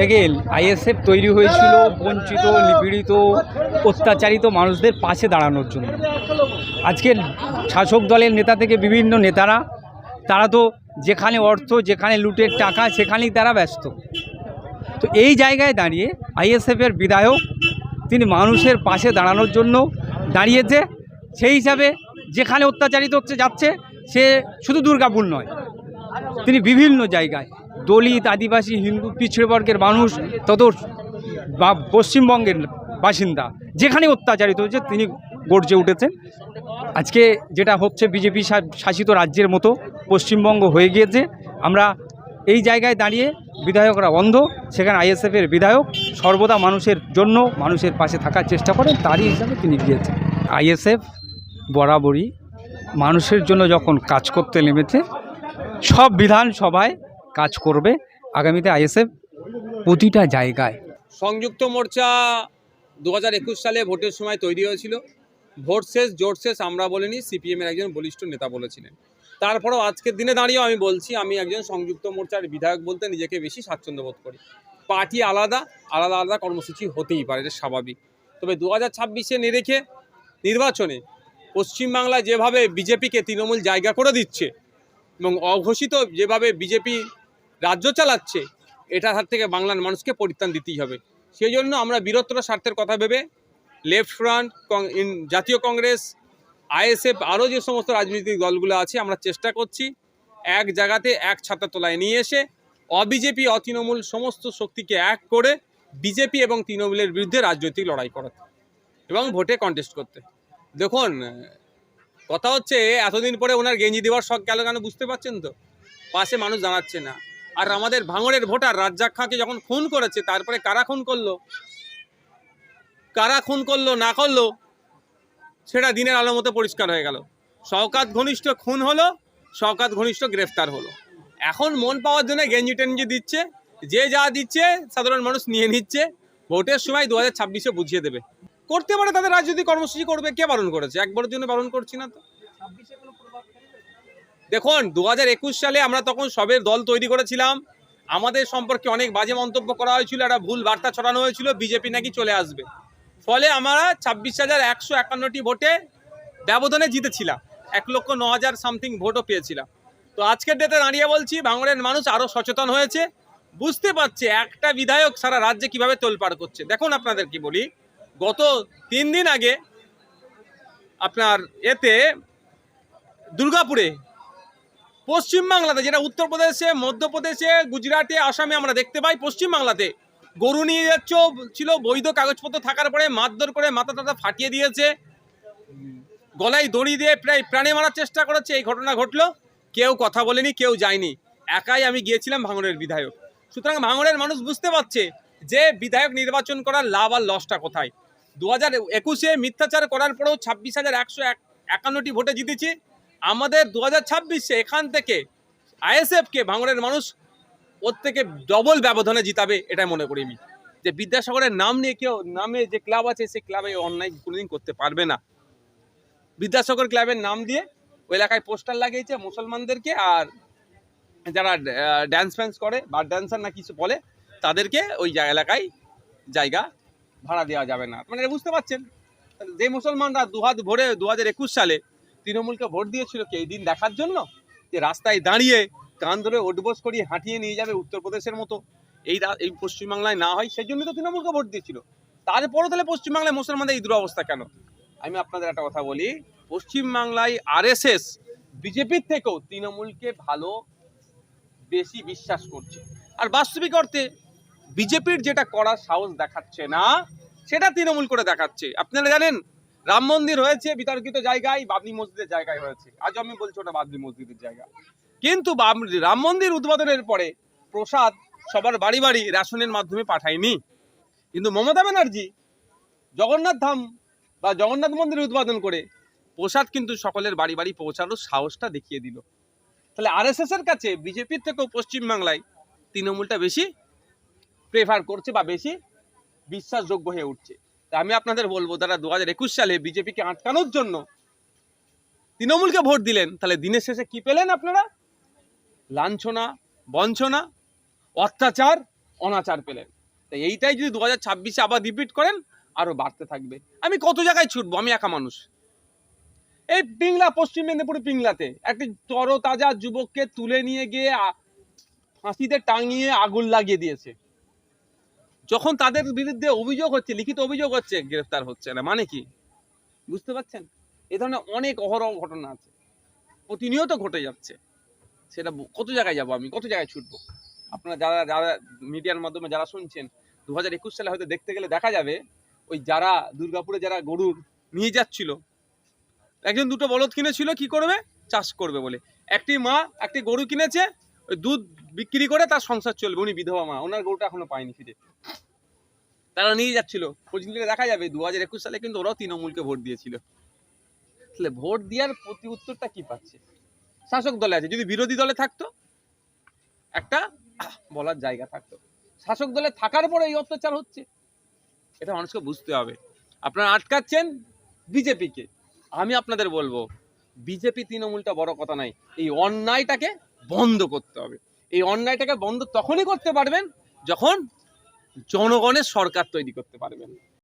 দেখেন আইএসএফ তৈরি হয়েছিল, বঞ্চিত, নিপীড়িত, অত্যাচারিত মানুষদের পাশে দাঁড়ানোর জন্য। আজকের শাসক দলের নেতা থেকে বিভিন্ন নেতারা, তারা তো যেখানে অর্থ, যেখানে লুটের টাকা, সেখানেই তারা ব্যস্ত। তো এই জায়গায় দাঁড়িয়ে আইএসএফের বিধায়ক, তিনি মানুষের পাশে দাঁড়ানোর জন্য দাঁড়িয়েছে। সেই হিসাবে যেখানে অত্যাচারিত হচ্ছে, যাচ্ছে, সে শুধু দুর্গাপুর নয়, তিনি বিভিন্ন জায়গায় দলিত, আদিবাসী, হিন্দু পিছিয়ে বর্গের মানুষ তত বা পশ্চিমবঙ্গের বাসিন্দা, যেখানে অত্যাচারিত হয়েছে, তিনি গর্জে উঠেছেন। আজকে যেটা হচ্ছে বিজেপি শাসিত রাজ্যের মতো পশ্চিমবঙ্গ হয়ে গিয়েছে। আমরা এই জায়গায় দাঁড়িয়ে বিধায়করা অন্ধ, সেখানে আইএসএফের বিধায়ক সর্বদা মানুষের জন্য, মানুষের পাশে থাকার চেষ্টা করেন, তারই হিসাবে তিনি গিয়েছেন। আইএসএফ বরাবরই মানুষের জন্য যখন কাজ করতে নেমেছে, সব বিধানসভায় কাজ করবে। আগামীতে আইএসএফ প্রতিটা জায়গায়। সংযুক্ত মোর্চা দু হাজার একুশ সালে ভোটের সময় তৈরি হয়েছিল। ভোট শেষ, জোট শেষ, আমরা বলিনি, সিপিএমের একজন বলিষ্ঠ নেতা বলেছিলেন। তারপরেও আজকের দিনে দাঁড়িয়েও আমি বলছি, আমি একজন সংযুক্ত মোর্চার বিধায়ক বলতে নিজেকে বেশি স্বাচ্ছন্দ্য বোধ করি। পার্টি আলাদা আলাদা আলাদা কর্মসূচি হতেই পারে, এটা স্বাভাবিক। তবে দু হাজার ছাব্বিশে নিরেখে নির্বাচনে পশ্চিমবাংলায় যেভাবে বিজেপিকে তৃণমূল জায়গা করে দিচ্ছে এবং অঘোষিত যেভাবে বিজেপি রাজ্য চালাচ্ছে এটার হাত থেকে বাংলার মানুষকে পরিত্রাণ দিতেই হবে। সেই জন্য আমরা বীরত্ব স্বার্থের কথা ভেবে লেফট ফ্রন্ট জাতীয় কংগ্রেস, আইএসএফ, আরও যে সমস্ত রাজনৈতিক দলগুলো আছে, আমরা চেষ্টা করছি এক জায়গাতে এক ছাতা তলায় নিয়ে এসে, অবিজেপি, অতৃণমূল সমস্ত শক্তিকে এক করে বিজেপি এবং তৃণমূলের বিরুদ্ধে রাজনৈতিক লড়াই করাতে এবং ভোটে কন্টেস্ট করতে। দেখুন, কথা হচ্ছে, এতদিন পরে ওনার গেঞ্জি দেওয়ার শখ গেল কেন বুঝতে পারছেন তো? পাশে মানুষ দাঁড়াচ্ছে না। আর আমাদের ভাঙড়ের ভোটার রাজ্জাক খাঁকে যখন খুন করেছে, তারপরে কারা খুন করল? কারা খুন করল, না করল? সেটা দিনের আলো মতো পরিষ্কার হয়ে গেল। শওকাত ঘনিষ্ঠ খুন হলো, শওকাত ঘনিষ্ঠ গ্রেফতার হলো। এখন মন পাওয়ার জন্য গেঞ্জি টেঞ্জি দিচ্ছে, যে যা দিচ্ছে, সাধারণ মানুষ নিয়ে নিচ্ছে, ভোটের সময় দু হাজার ছাব্বিশে বুঝিয়ে দেবে। করতে পারে তাদের রাজনৈতিক কর্মসূচি করবে, কে বারণ করেছে? একবারের জন্য বারণ করছি না তো। দেখুন দু হাজার একুশ সালে আমরা তখন সবের দল তৈরি করেছিলাম। আমাদের সম্পর্কে অনেক বাজে মন্তব্য করা হয়েছিল, একটা ভুল বার্তা ছড়ানো হয়েছিল, বিজেপি নাকি চলে আসবে। ফলে আমরা ছাব্বিশ হাজার একশো একান্নটি ভোটে ব্যবধানে জিতেছিলাম। এক লক্ষ ন হাজার সামথিং ভোটও পেয়েছিলাম। তো আজকের ডেটে দাঁড়িয়ে বলছি বাংলার মানুষ আরও সচেতন হয়েছে। বুঝতে পারছে একটা বিধায়ক সারা রাজ্যে কীভাবে তোলপাড় করছে। দেখুন আপনাদের কি বলি, গত তিন দিন আগে আপনার এতে দুর্গাপুরে পশ্চিমবাংলাতে যেটা উত্তরপ্রদেশে মধ্যপ্রদেশে গুজরাটে, আসামে আমরা দেখতে পাই পশ্চিমবাংলাতে গরু নিয়ে যাচ্ছ, ছিল বৈধ কাগজপত্র থাকার পরে মারধর করে মাথা টাথা ফাটিয়ে দিয়েছে। গলায় দড়ি দিয়ে প্রায় প্রাণে মারার চেষ্টা করেছে, এই ঘটনা ঘটলো। কেউ কথা বলেনি, কেউ যায়নি। একাই আমি গিয়েছিলাম ভাঙড়ের বিধায়ক। সুতরাং ভাঙড়ের মানুষ বুঝতে পারছে যে বিধায়ক নির্বাচন করার লাভ আর লসটা কোথায়। দু হাজার একুশে মিথ্যাচার করার পরেও ছাব্বিশ হাজার একশো একান্নটি ভোটে জিতেছি। আমাদের দু হাজার ছাব্বিশে এখান থেকে আইএসএফকে ভাঙড়ের মানুষ ওর থেকে ডবল ব্যবধানে জিতাবে, এটাই মনে করি আমি। যে বিদ্যাসাগরের নাম নিয়ে কেউ, নামে যে ক্লাব আছে, সেই ক্লাবে অন্যায় কোনোদিন করতে পারবে না। বিদ্যাসাগর ক্লাবের নাম দিয়ে ওই এলাকায় পোস্টার লাগিয়েছে মুসলমানদেরকে আর যারা ড্যান্স ফ্যান্স করে বা ড্যান্সার না কিছু বলে, তাদেরকে ওই এলাকায় জায়গা ভাড়া দেওয়া যাবে না। মানে বুঝতে পারছেন? যে মুসলমানরা দু হাত ভোরে দু সালে তৃণমূলকে ভোট দিয়েছিল কি? এই দিন দেখার জন্য? যে রাস্তায় দাঁড়িয়ে কান ধরে ওটবোস করিয়ে হাঁটিয়ে নিয়ে যাবে উত্তরপ্রদেশের মতো। এই এই পশ্চিমবাংলায় না হয় সেই জন্যই তো তৃণমূলকে ভোট দিয়েছিল। তারপরও তাহলে পশ্চিমবাংলায় মুসলমানদের এই দুরবস্থা কেন? আমি আপনাদের একটা কথা বলি, পশ্চিমবাংলায় আরএসএস বিজেপির থেকেও তৃণমূলকে ভালো বেশি বিশ্বাস করছে। আর বাস্তবিক অর্থে বিজেপির যেটা করার সাহস দেখাচ্ছে না, সেটা তৃণমূল করে দেখাচ্ছে। আপনারা জানেন রাম মন্দির হয়েছে বিতর্কিত জায়গায়, বাবরি মসজিদের জায়গায় হয়েছে। আজ আমি বলছি ওটা বাবরি মসজিদের জায়গা। কিন্তু রাম মন্দির উদ্বোধনের পরে প্রসাদ সবার বাড়ি বাড়ি রেশনের মাধ্যমে পাঠায়নি। কিন্তু মমতা ব্যানার্জি জগন্নাথ ধাম বা জগন্নাথ মন্দির উদ্বোধন করে প্রসাদ কিন্তু সকলের বাড়ি বাড়ি পৌঁছানোর সাহসটা দেখিয়ে দিল। তাহলে আরএসএস এর কাছে বিজেপির থেকেও পশ্চিমবাংলায় তৃণমূলটা বেশি প্রেফার করছে বা বেশি বিশ্বাসযোগ্য হয়ে উঠছে। তা আমি আপনাদের বলব, যারা দু সালে বিজেপিকে আটকানোর জন্য তৃণমূলকে ভোট দিলেন, তাহলে দিনের শেষে কি পেলেন আপনারা? লাঞ্ছনা, বঞ্চনা, অত্যাচার, অনাচার পেলেন। তাই এইটাই যদি দু হাজার ছাব্বিশে আবার রিপিট করেন আরও বাড়তে থাকবে। আমি কত জায়গায় ছুটবো? আমি একা মানুষ। এই পিংলা, পশ্চিম মেদিনীপুর পিংলাতে একটি তরতাজা যুবককে তুলে নিয়ে গিয়ে ফাঁসিতে টাঙিয়ে আগুন লাগিয়ে দিয়েছে। যখন তাদের বিরুদ্ধে অভিযোগ হচ্ছে, লিখিত অভিযোগ হচ্ছে, গ্রেফতার হচ্ছে না। মানে কি? বুঝতে পারছেন? এ ধরনের অনেক অহরহ ঘটনা আছে। প্রতিনিয়ত ঘটে যাচ্ছে। সেটা কত জায়গায় যাব আমি? কত জায়গায় ছুটবো? আপনারা যারা যারা মিডিয়ার মাধ্যমে যারা শুনছেন দু হাজার একুশ সালে হয়তো দেখতে গেলে দেখা যাবে, ওই যারা দুর্গাপুরে যারা গরুর নিয়ে যাচ্ছিল, একজন দুটো বলদ কিনেছিল, কি করবে? চাষ করবে বলে। একটি মা একটি গরু কিনেছে ওই দুধ বিক্রি করে তার সংসার চলবে, উনি বিধবা মা, ওনার গরুটা এখনও পায়নি ফিরে। তারা নিয়ে যাচ্ছিল, খোঁজ নিলে দেখা যাবে দু হাজার একুশ সালে কিন্তু ওরাও তৃণমূলকে ভোট দিয়েছিল। তাহলে ভোট দেওয়ার প্রতি উত্তরটা কি পাচ্ছে? শাসক দলে আছে, যদি বিরোধী দলে থাকতো, একটা বলার জায়গা থাকতো। শাসক দলে থাকার পরে এই অত্যাচার হচ্ছে। এটা মানুষকে বুঝতে হবে। আপনারা আটকাচ্ছেন বিজেপিকে। আমি আপনাদের বলব, বিজেপি তৃণমূলটা বড় কথা নাই এই অন্যায়টাকে বন্ধ করতে হবে। এই অন্যায়টাকে বন্ধ তখনই করতে পারবেন যখন জনগণের সরকার তৈরি করতে পারবেন।